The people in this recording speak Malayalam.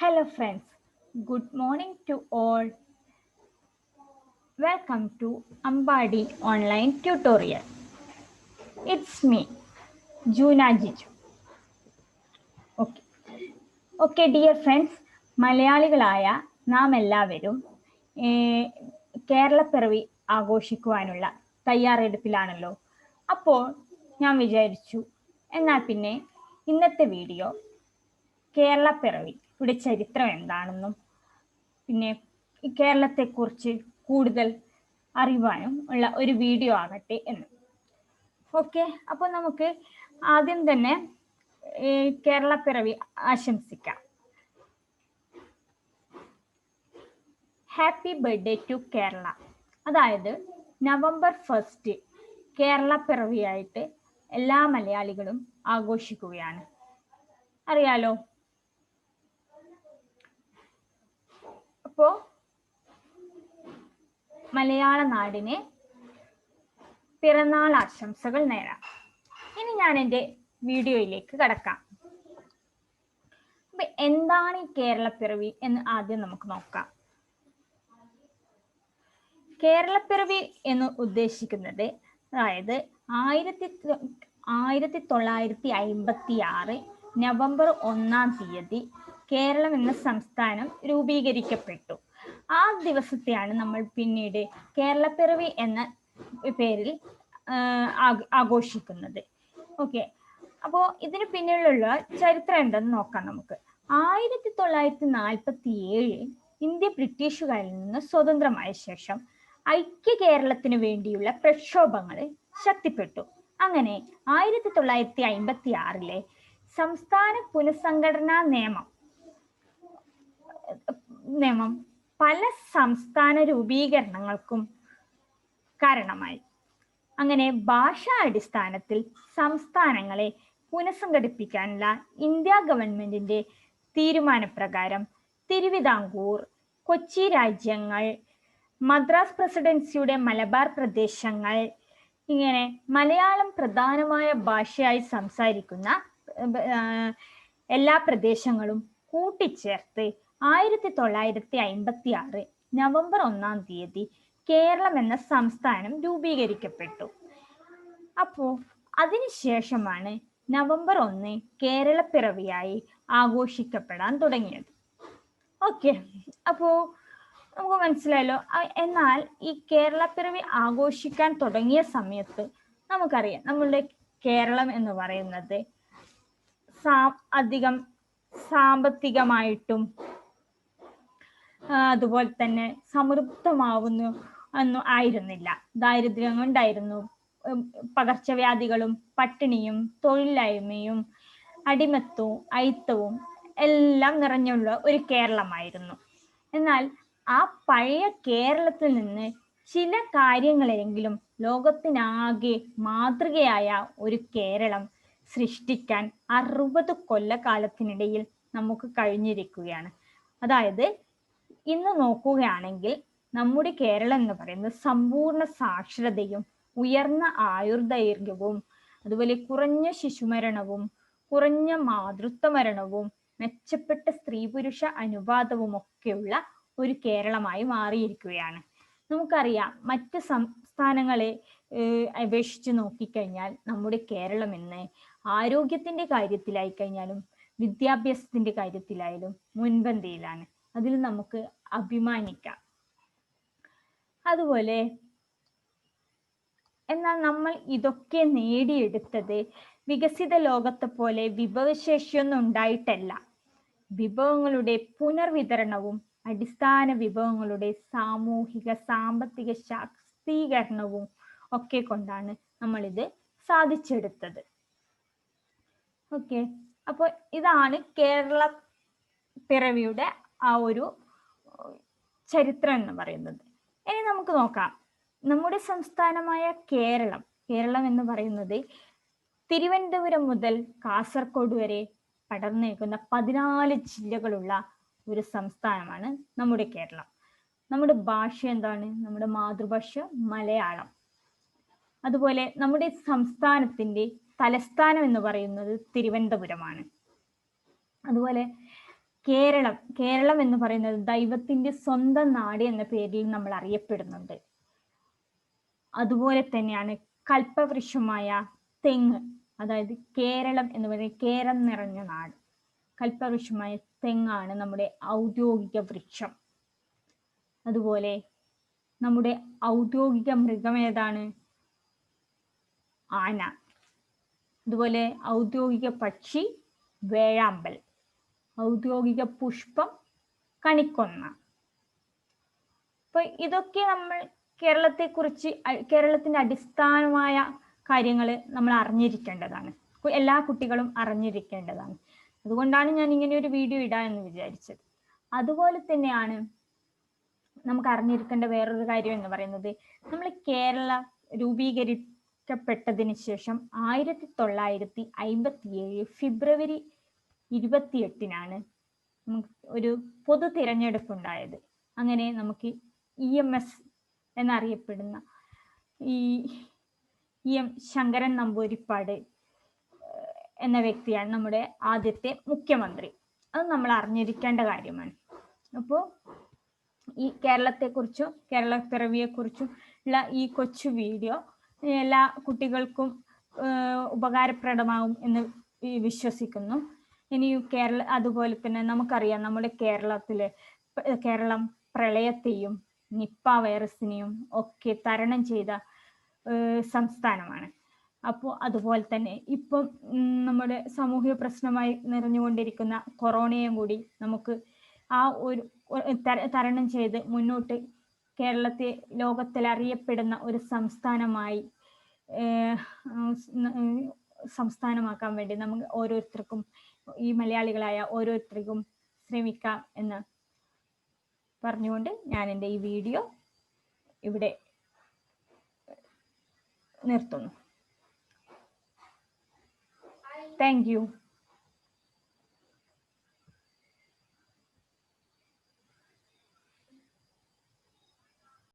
Hello, friends. Good morning to all. Welcome to Ambadi Online Tutorial. It's me, Juna Jiju. Okay. Okay, dear friends, മലയാളികളായ നാം എല്ലാവരും കേരളപ്പിറവി ആഘോഷിക്കുവാനുള്ള തയ്യാറെടുപ്പിലാണല്ലോ അപ്പോൾ ഞാൻ വിചാരിച്ചു എന്നാൽ പിന്നെ ഇന്നത്തെ വീഡിയോ കേരളപ്പിറവി ഇവിടെ ചരിത്രം എന്താണെന്നും പിന്നെ കേരളത്തെക്കുറിച്ച് കൂടുതൽ അറിയുവാനും ഉള്ള ഒരു വീഡിയോ ആകട്ടെ എന്ന്. ഓക്കെ അപ്പോൾ നമുക്ക് ആദ്യം തന്നെ കേരള പിറവി ആശംസിക്കാം. ഹാപ്പി ബർത്ത്ഡേ ടു കേരള അതായത് നവംബർ ഫസ്റ്റ് കേരള പിറവിയായിട്ട് എല്ലാ മലയാളികളും ആഘോഷിക്കുകയാണ്. അറിയാലോ? അപ്പോ മലയാള നാടിന് പിറന്നാൾ ആശംസകൾ നേരാം. ഇനി ഞാൻ എന്റെ വീഡിയോയിലേക്ക് കടക്കാം. എന്താണ് ഈ കേരളപ്പിറവി എന്ന് ആദ്യം നമുക്ക് നോക്കാം. കേരളപ്പിറവി എന്ന് ഉദ്ദേശിക്കുന്നത് അതായത് ആയിരത്തി ആയിരത്തി തൊള്ളായിരത്തി അയിമ്പത്തി ആറ് നവംബർ ഒന്നാം തീയതി കേരളം എന്ന സംസ്ഥാനം രൂപീകരിക്കപ്പെട്ടു. ആ ദിവസത്തെയാണ് നമ്മൾ പിന്നീട് കേരളപ്പിറവി എന്ന പേരിൽ ആഘോഷിക്കുന്നത്. ഓക്കെ. അപ്പോൾ ഇതിന് പിന്നിലുള്ള ചരിത്രം എന്തെന്ന് നോക്കാം നമുക്ക്. ആയിരത്തി തൊള്ളായിരത്തി നാൽപ്പത്തി ഏഴ് ഇന്ത്യ ബ്രിട്ടീഷുകാരിൽ നിന്ന് സ്വതന്ത്രമായ ശേഷം ഐക്യ കേരളത്തിന് വേണ്ടിയുള്ള പ്രക്ഷോഭങ്ങൾ ശക്തിപ്പെട്ടു. അങ്ങനെ ആയിരത്തി തൊള്ളായിരത്തി അയിമ്പത്തി ആറിലെ സംസ്ഥാന പുനഃസംഘടനാ നിയമം നിയമം പല സംസ്ഥാന രൂപീകരണങ്ങൾക്കും കാരണമായി. അങ്ങനെ ഭാഷാ അടിസ്ഥാനത്തിൽ സംസ്ഥാനങ്ങളെ പുനഃസംഘടിപ്പിക്കാനുള്ള ഇന്ത്യ ഗവൺമെന്റിന്റെ തീരുമാനപ്രകാരം തിരുവിതാംകൂർ കൊച്ചി രാജ്യങ്ങൾ മദ്രാസ് പ്രസിഡൻസിയുടെ മലബാർ പ്രദേശങ്ങൾ ഇങ്ങനെ മലയാളം പ്രധാനമായ ഭാഷയായി സംസാരിക്കുന്ന എല്ലാ പ്രദേശങ്ങളും കൂട്ടിച്ചേർത്ത് ആയിരത്തി തൊള്ളായിരത്തി അയിമ്പത്തി ആറ് നവംബർ ഒന്നാം തീയതി കേരളം എന്ന സംസ്ഥാനം രൂപീകരിക്കപ്പെട്ടു. അപ്പോ അതിനുശേഷമാണ് നവംബർ ഒന്ന് കേരളപ്പിറവിയായി ആഘോഷിക്കപ്പെടാൻ തുടങ്ങിയത്. ഓക്കെ അപ്പോ നമുക്ക് മനസ്സിലായല്ലോ. എന്നാൽ ഈ കേരളപ്പിറവി ആഘോഷിക്കാൻ തുടങ്ങിയ സമയത്ത് നമുക്കറിയാം നമ്മളുടെ കേരളം എന്ന് പറയുന്നത് സാ അധികം സാമ്പത്തികമായിട്ടും അതുപോലെ തന്നെ സമൃദ്ധമാവുന്നു ഒന്നും ആയിരുന്നില്ല. ദാരിദ്ര്യം ഉണ്ടായിരുന്നു. പകർച്ചവ്യാധികളും പട്ടിണിയും തൊഴിലില്ലായ്മയും അടിമത്തവും അയിത്തവും എല്ലാം നിറഞ്ഞുള്ള ഒരു കേരളമായിരുന്നു. എന്നാൽ ആ പഴയ കേരളത്തിൽ നിന്ന് ചില കാര്യങ്ങളെങ്കിലും ലോകത്തിനാകെ മാതൃകയായ ഒരു കേരളം സൃഷ്ടിക്കാൻ അറുപത് കൊല്ലക്കാലത്തിനിടയിൽ നമുക്ക് കഴിഞ്ഞിരിക്കുകയാണ്. അതായത് ഇന്ന് നോക്കുകയാണെങ്കിൽ നമ്മുടെ കേരളം എന്ന് പറയുന്നത് സമ്പൂർണ സാക്ഷരതയും ഉയർന്ന ആയുർദൈർഘ്യവും അതുപോലെ കുറഞ്ഞ ശിശുമരണവും കുറഞ്ഞ മാതൃത്വ മരണവും മെച്ചപ്പെട്ട സ്ത്രീ പുരുഷ അനുപാതവും ഒക്കെയുള്ള ഒരു കേരളമായി മാറിയിരിക്കുകയാണ്. നമുക്കറിയാം മറ്റ് സംസ്ഥാനങ്ങളെ അപേക്ഷിച്ച് നോക്കിക്കഴിഞ്ഞാൽ നമ്മുടെ കേരളം ഇന്ന് ആരോഗ്യത്തിന്റെ കാര്യത്തിലായി കഴിഞ്ഞാലും വിദ്യാഭ്യാസത്തിന്റെ കാര്യത്തിലായാലും മുൻപന്തിയിലാണ്. അതിൽ നമുക്ക് അഭിമാനിക്കാം. അതുപോലെ എന്നാൽ നമ്മൾ ഇതൊക്കെ നേടിയെടുത്തത് വികസിത ലോകത്തെ പോലെ വിഭവശേഷിയൊന്നും ഉണ്ടായിട്ടല്ല. വിഭവങ്ങളുടെ പുനർവിതരണവും അടിസ്ഥാന വിഭവങ്ങളുടെ സാമൂഹിക സാമ്പത്തിക ശാക്തീകരണവും ഒക്കെ കൊണ്ടാണ് നമ്മളിത് സാധിച്ചെടുത്തത്. ഓക്കെ. അപ്പോൾ ഇതാണ് കേരള പിറവിയുടെ ആ ഒരു ചരിത്രം എന്ന് പറയുന്നത്. ഇനി നമുക്ക് നോക്കാം. നമ്മുടെ സംസ്ഥാനമായ കേരളം. കേരളം എന്ന് പറയുന്നത് തിരുവനന്തപുരം മുതൽ കാസർഗോഡ് വരെ പടർന്നേക്കുന്ന പതിനാല് ജില്ലകളുള്ള ഒരു സംസ്ഥാനമാണ് നമ്മുടെ കേരളം. നമ്മുടെ ഭാഷ എന്താണ്? നമ്മുടെ മാതൃഭാഷ മലയാളം. അതുപോലെ നമ്മുടെ സംസ്ഥാനത്തിന്റെ തലസ്ഥാനം എന്ന് പറയുന്നത് തിരുവനന്തപുരമാണ്. അതുപോലെ കേരളം കേരളം എന്ന് പറയുന്നത് ദൈവത്തിന്റെ സ്വന്തം നാട് എന്ന പേരിൽ നമ്മൾ അറിയപ്പെടുന്നുണ്ട്. അതുപോലെ തന്നെയാണ് കൽപ്പവൃക്ഷമായ തെങ്ങ് അതായത് കേരളം എന്ന് പറയുന്നത് കേരം നിറഞ്ഞ നാട്. കൽപ്പവൃക്ഷമായ തെങ്ങാണ് നമ്മുടെ ഔദ്യോഗിക വൃക്ഷം. അതുപോലെ നമ്മുടെ ഔദ്യോഗിക മൃഗം ഏതാണ്? ആന. അതുപോലെ ഔദ്യോഗിക പക്ഷി വേഴാമ്പൽ. ഔദ്യോഗിക പുഷ്പം കണിക്കൊന്ന. അപ്പൊ ഇതൊക്കെ നമ്മൾ കേരളത്തെ കുറിച്ച് കേരളത്തിന്റെ അടിസ്ഥാനമായ കാര്യങ്ങൾ നമ്മൾ അറിഞ്ഞിരിക്കേണ്ടതാണ്. എല്ലാ കുട്ടികളും അറിഞ്ഞിരിക്കേണ്ടതാണ്. അതുകൊണ്ടാണ് ഞാൻ ഇങ്ങനെ ഒരു വീഡിയോ ഇടാൻ എന്ന് വിചാരിച്ചത്. അതുപോലെ തന്നെയാണ് നമുക്ക് അറിഞ്ഞിരിക്കേണ്ട വേറൊരു കാര്യം എന്ന് പറയുന്നത് നമ്മൾ കേരള രൂപീകരിക്കപ്പെട്ടതിന് ശേഷം ആയിരത്തി തൊള്ളായിരത്തി അയ്മ്പത്തി ഏഴ് ഫെബ്രുവരി ഇരുപത്തിയെട്ടിനാണ് ഒരു പൊതു തിരഞ്ഞെടുപ്പ് ഉണ്ടായത് അങ്ങനെ നമുക്ക് ഇ എം എസ് എന്നറിയപ്പെടുന്ന ഈ ഇ എം ശങ്കരൻ നമ്പൂരിപ്പാട് എന്ന വ്യക്തിയാണ് നമ്മുടെ ആദ്യത്തെ മുഖ്യമന്ത്രി. അത് നമ്മൾ അറിഞ്ഞിരിക്കേണ്ട കാര്യമാണ്. അപ്പോൾ ഈ കേരളത്തെക്കുറിച്ചും കേരള പിറവിയെക്കുറിച്ചും ഉള്ള ഈ കൊച്ചു വീഡിയോ എല്ലാ കുട്ടികൾക്കും ഉപകാരപ്രദമാകും എന്ന് വിശ്വസിക്കുന്നു. ഇനി കേരള അതുപോലെ തന്നെ നമുക്കറിയാം നമ്മുടെ കേരളത്തിലെ കേരളം പ്രളയത്തെയും നിപ്പ വൈറസിനെയും ഒക്കെ തരണം ചെയ്ത സംസ്ഥാനമാണ്. അപ്പോൾ അതുപോലെ തന്നെ ഇപ്പം നമ്മുടെ സാമൂഹിക പ്രശ്നമായി നിറഞ്ഞുകൊണ്ടിരിക്കുന്ന കൊറോണയും കൂടി നമുക്ക് ആ ഒരു തരണം ചെയ്ത് മുന്നോട്ട് കേരളത്തെ ലോകത്തിൽ അറിയപ്പെടുന്ന ഒരു സംസ്ഥാനമായി സംസ്ഥാനമാക്കാൻ വേണ്ടി നമുക്ക് ഓരോരുത്തർക്കും ഈ മലയാളികളായ ഓരോരുത്തർക്കും ശ്രമിക്കാം എന്ന് പറഞ്ഞുകൊണ്ട് ഞാൻ എന്റെ ഈ വീഡിയോ ഇവിടെ നിർത്തുന്നു. Thank you